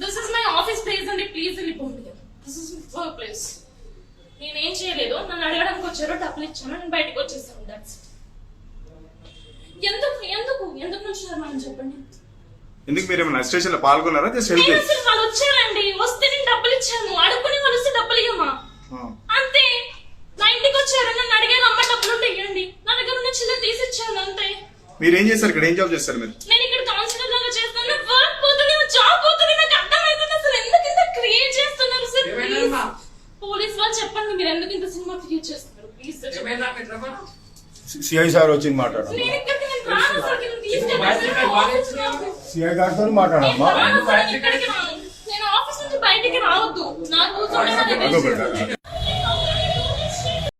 This is my office place అండి please వెళ్ళిపోండి this is work place నేనేం చేయలేదు. నన్ను అడగడానికి వచ్చారు డబ్బులు ఇచ్చాను. నేను బయటకు వచ్చేసాను. దట్స్ ఎందుకు? ఎందుకు? ఎందుకు నుంచున్నారు మనం చెప్పండి? ఎందుకు మీరు ఏమైనా స్టేషన్లో పాల్గొన్నారా జస్ట్ హెల్ప్ అసలు వాళ్ళు వచ్చారండి. వస్తే నేను డబ్బులు ఇచ్చాను. అడుక్కుని వాళ్ళు వస్తే డబ్బులు ఇవ్వమా అంతే. నా ఇంటికి వచ్చారు. నన్ను అడిగారు అమ్మ డబ్బులు ఉంటే ఇవ్వండి నా దగ్గర ఉన్న చిల్లర తీసి ఇచ్చాను అంతే. మీరు ఏం చేస్తారు ఇక్కడ ఏం జాబ్ చేస్తారు మీరు? నేను ఇక్కడ కౌన్సిలర్ లాగా చేస్తాను వర్క్ పోతుంది జాబ్ పోతుంది నాకు అర్థమవుతుంది అసలు ఎందుకు ఇంత క్రియేట్ చేస్తున్నారు సార్ ప్లీజ్ పోలీస్ వాళ్ళు చెప్పండి మీరు ఎందుకు ఇంత సినిమా క్రియేట్ చేస్తున్నారు? ప్లీజ్. సిఐ సార్ ఆఫీస్ నాకు. సిఐ గారితో మాట్లాడమ్మా నేను ఆఫీస్ నుంచి బయటికి రావద్దు.